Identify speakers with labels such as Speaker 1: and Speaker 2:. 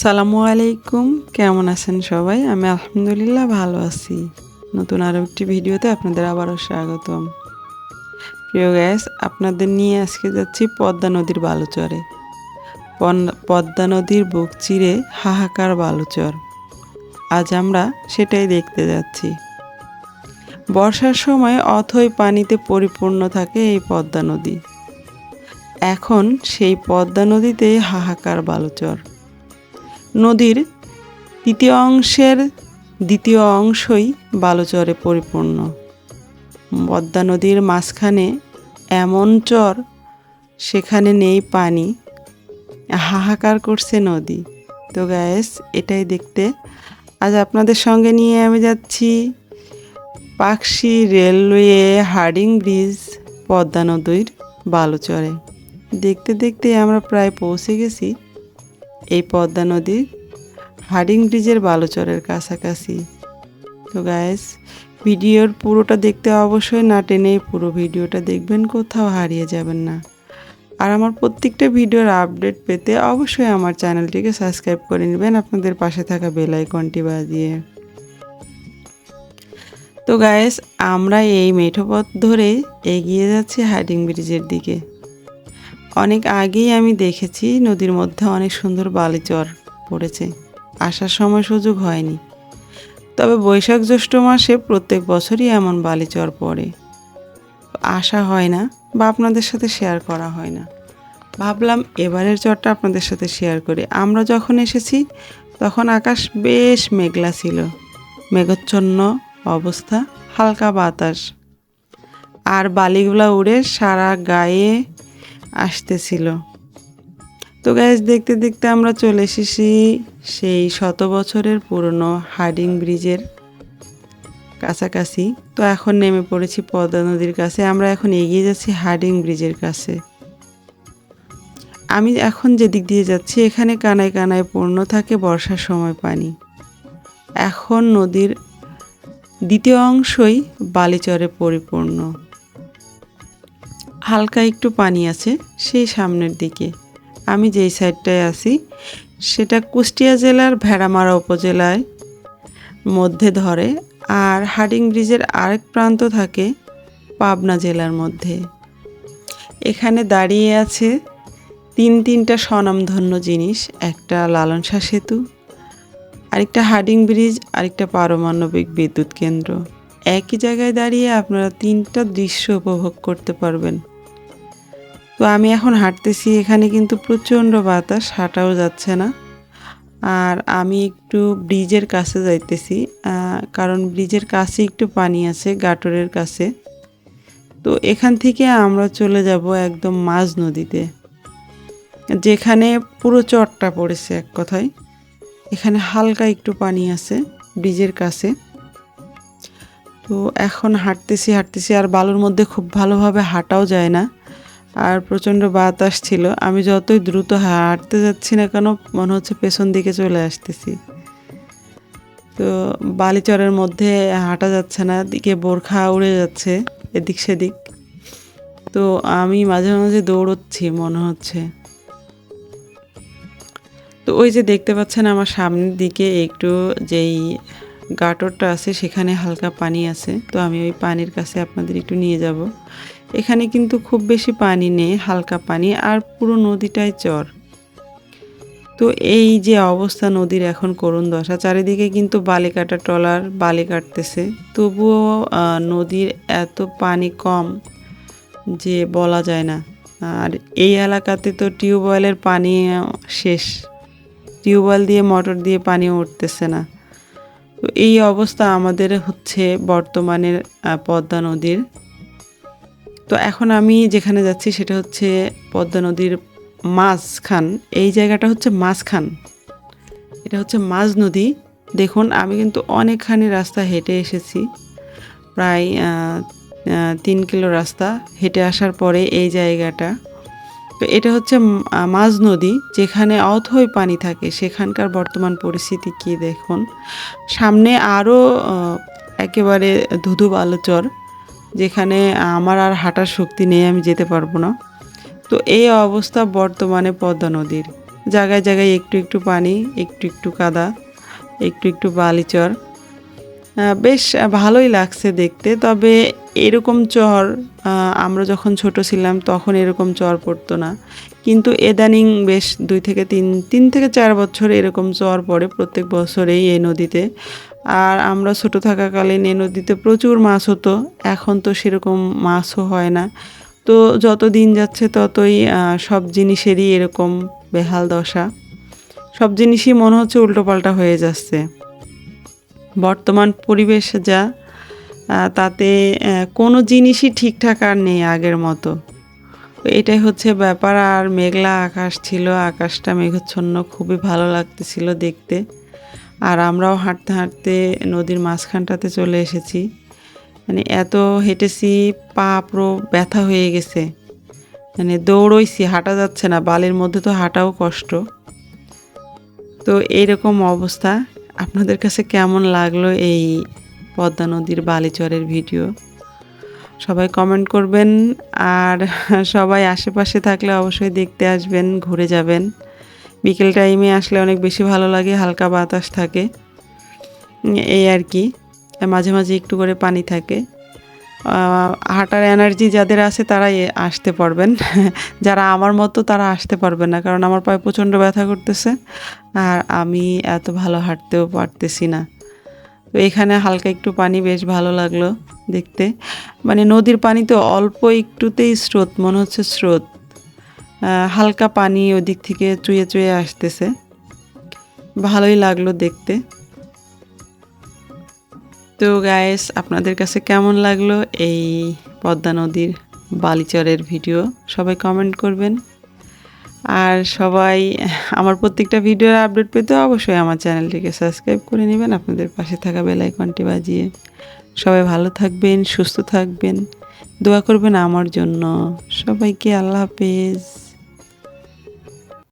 Speaker 1: সালামু আলাইকুম। কেমন আছেন সবাই? আমি আলহামদুলিল্লাহ ভালো আছি। নতুন আরও একটি ভিডিওতে আপনাদের আবারও স্বাগতম। প্রিয় গ্যাস আপনাদের নিয়ে আজকে যাচ্ছি পদ্মা নদীর বালুচরে। পদ্মা নদীর বুক চিরে হাহাকার বালুচর। আজ আমরা সেটাই দেখতে যাচ্ছি। বর্ষার সময় অথই পানিতে পরিপূর্ণ থাকে এই পদ্মা নদী। এখন সেই পদ্মা নদীতে হাহাকার বালুচর। নদীর তৃতীয় অংশের দ্বিতীয় অংশই বালুচরে পরিপূর্ণ। পদ্মা নদীর মাঝখানে এমন চর, সেখানে নেই পানি। হাহাকার করছে নদী। তো গ্যাস এটাই দেখতে। আজ আপনাদের সঙ্গে নিয়ে আমি যাচ্ছি Pakshi railway Hardinge bridge Padma নদীর বালুচরে। দেখতে দেখতে আমরা প্রায় পৌঁছে গেছি। এই পদ্মা নদীর হার্ডিং ব্রিজের বালুচরের কাছাকাছি। তো গায়েস ভিডিওর পুরোটা দেখতে অবশ্যই না টেনে পুরো ভিডিওটা দেখবেন, কোথাও হারিয়ে যাবেন না। আর আমার প্রত্যেকটা ভিডিওর আপডেট পেতে অবশ্যই আমার চ্যানেলটিকে সাবস্ক্রাইব করে নেবেন, আপনাদের পাশে থাকা বেল আইকনটি বাজিয়ে। তো গায়েস আমরা এই মেঠোপথ ধরে এগিয়ে যাচ্ছি হার্ডিং ব্রিজের দিকে। অনেক আগেই আমি দেখেছি নদীর মধ্যে অনেক সুন্দর বালিচর পড়েছে। আসার সময় সুযোগ হয়নি। তবে বৈশাখ জ্যৈষ্ঠ মাসে প্রত্যেক বছরই এমন বালিচর পড়ে। আসা হয় না বা আপনাদের সাথে শেয়ার করা হয় না। ভাবলাম এবারের চরটা আপনাদের সাথে শেয়ার করি। আমরা যখন এসেছি, তখন আকাশ বেশ মেঘলা ছিল। মেঘচ্ছন্ন অবস্থা, হালকা বাতাস। আর বালিগুলা উড়ে সারা গায়ে আসতেছিল। তো গ্যাস দেখতে দেখতে আমরা চলে এসেছি সেই শত বছরের পুরনো হার্ডিং ব্রিজের কাছাকাছি। তো এখন নেমে পড়েছি পদ্মা নদীর কাছে। আমরা এখন এগিয়ে যাচ্ছি হার্ডিং ব্রিজের কাছে। আমি এখন যেদিক দিয়ে যাচ্ছি, এখানে কানায় কানায় পূর্ণ থাকে বর্ষার সময় পানি। এখন নদীর দ্বিতীয় অংশই বালিচরে পরিপূর্ণ। হালকা একটু পানি আছে সেই সামনের দিকে। আমি যেই সাইডটায় আছি, সেটা কুষ্টিয়া জেলার ভেড়ামারা উপজেলায় মধ্যে ধরে আর হাডিং ব্রিজের আরেক প্রান্ত থাকে পাবনা জেলার মধ্যে। এখানে দাঁড়িয়ে আছে তিন তিনটা স্বনামধন্য জিনিস, একটা লালন শাহ সেতু, আরেকটা হার্ডিং ব্রিজ, আরেকটা পারমাণবিক বিদ্যুৎ কেন্দ্র। একই জায়গায় দাঁড়িয়ে আপনারা তিনটা দৃশ্য উপভোগ করতে পারবেন। তো আমি এখন হাঁটতেছি, এখানে কিন্তু প্রচণ্ড বাতাস, হাঁটাও যাচ্ছে না। আর আমি একটু ব্রিজের কাছে যাইতেছি কারণ ব্রিজের কাছে একটু পানি আছে, গাটরের কাছে। তো এখান থেকে আমরা চলে যাব একদম মাঝ নদীতে, যেখানে পুরো চটটা পড়েছে এক কথায়। এখানে হালকা একটু পানি আছে ব্রিজের কাছে। তো এখন হাঁটতেছি হাঁটতেছি, আর বালুর মধ্যে খুব ভালোভাবে হাঁটাও যায় না। আর প্রচণ্ড বাতাস ছিল। আমি যতই দ্রুত হাঁটতে যাচ্ছি না কেন, মনে হচ্ছে পেছন দিকে চলে আসতেছি। তো বালিচরের মধ্যে হাঁটা যাচ্ছে না দিকে বোরখা উড়ে যাচ্ছে, এদিক সেদিক। তো আমি মাঝে মাঝে দৌড়চ্ছি, মনে হচ্ছে। তো ওই যে দেখতে পাচ্ছেন আমার সামনের দিকে একটু যেই গাটরটা আছে, সেখানে হালকা পানি আছে। তো আমি ওই পানির কাছে আপনাদের একটু নিয়ে যাব। এখানে কিন্তু খুব বেশি পানি নেই, হালকা পানি, আর পুরো নদীটাই চর। তো এই যে অবস্থা নদীর এখন করুণ দশা, চারিদিকে কিন্তু বালি কাটা ট্রলার, বালি কাটতেছে। তবুও নদীর এত পানি কম যে বলা যায় না। আর এই এলাকাতে তো টিউবওয়েলের পানি শেষ। টিউবওয়েল দিয়ে, মোটর দিয়ে পানি উঠতেছে না। এই অবস্থা আমাদের হচ্ছে বর্তমানের পদ্মা নদীর। তো এখন আমি যেখানে যাচ্ছি সেটা হচ্ছে পদ্মা নদীর মাঝখান। এই জায়গাটা হচ্ছে মাঝখান। এটা হচ্ছে মাঝ নদী। দেখুন, আমি কিন্তু অনেকখানি রাস্তা হেঁটে এসেছি। প্রায় তিন কিলো রাস্তা হেঁটে আসার পরে এই জায়গাটা। এটা হচ্ছে মাঝ নদী, যেখানে অথই পানি থাকে। সেখানকার বর্তমান পরিস্থিতি কি দেখুন? সামনে আরও একেবারে ধুধু বালুচর, যেখানে আমার আর হাঁটার শক্তি নেই, আমি যেতে পারব না। তো এই অবস্থা বর্তমানে পদ্মা নদীর। জায়গায় জায়গায় একটু একটু পানি, একটু একটু কাদা, একটু একটু বালিচর। বেশ ভালোই লাগছে দেখতে। তবে এরকম চর আমরা যখন ছোট ছিলাম তখন এরকম চর পড়তো না। কিন্তু এদানিং বেশ দুই থেকে তিন তিন থেকে চার বছর এরকম চর পড়ে প্রত্যেক বছরেই এই নদীতে। আর আমরা ছোট থাকাকালীন এই নদীতে প্রচুর মাছ হতো, এখন তো সেরকম মাছও হয় না। তো যত দিন যাচ্ছে ততই সব জিনিসেরই এরকম বেহাল দশা। সব জিনিসই মনে হচ্ছে উল্টোপাল্টা হয়ে যাচ্ছে। বর্তমান পরিবেশ যা তাতে কোনো জিনিসই ঠিকঠাক আর নেই আগের মতো। এটাই হচ্ছে ব্যাপার। আর মেঘলা আকাশ ছিল, আকাশটা মেঘাচ্ছন্ন, খুবই ভালো লাগতেছিল দেখতে। আর আমরাও হাঁটতে হাঁটতে নদীর মাঝখানটাতে চলে এসেছি। মানে এত হেঁটেছি, পা পুরো ব্যথা হয়ে গেছে। মানে দৌড়ইছি, হাঁটা যাচ্ছে না, বালির মধ্যে তো হাঁটাও কষ্ট। তো এইরকম অবস্থা। আপনাদের কাছে কেমন লাগল এই পদ্মা নদীর বালিচরের ভিডিও? সবাই কমেন্ট করবেন আর সবাই আশেপাশে থাকলে অবশ্যই দেখতে আসবেন, ঘুরে যাবেন। বিকেল টাইমে আসলে অনেক বেশি ভালো লাগে, হালকা বাতাস থাকে। এই আর কি। মাঝে মাঝে একটু করে পানি থাকে। হাঁটার এনার্জি যাদের আছে তারাই আসতে পারবেন। যারা আমার মতো তারা আসতে পারবেন না, কারণ আমার পায়ে প্রচণ্ড ব্যথা করতেছে আর আমি এত ভালো হাঁটতেও পারতেছি না। তো এখানে হালকা একটু পানি বেশ ভালো লাগল দেখতে। মানে নদীর পানি তো অল্প একটুতেই স্রোত, মনে হচ্ছে স্রোত। হালকা পানি ওদিক থেকে চুয়ে চুয়ে আসতেছে। ভালোই লাগল দেখতে। তো গায়েস আপনাদের কাছে কেমন লাগল এই পদ্মা নদীর বালিচরের ভিডিও সবাই কমেন্ট করবেন। আর সবাই, আমার প্রত্যেকটা ভিডিওর আপডেট পেতে অবশ্যই আমার চ্যানেলটিকে সাবস্ক্রাইব করে নেবেন। আপনাদের পাশে থাকা বেল আইকনটি বাজিয়ে সবাই ভালো থাকবেন, সুস্থ থাকবেন। দোয়া করবেন আমার জন্য। সবাইকে আল্লাহ হাফেজ।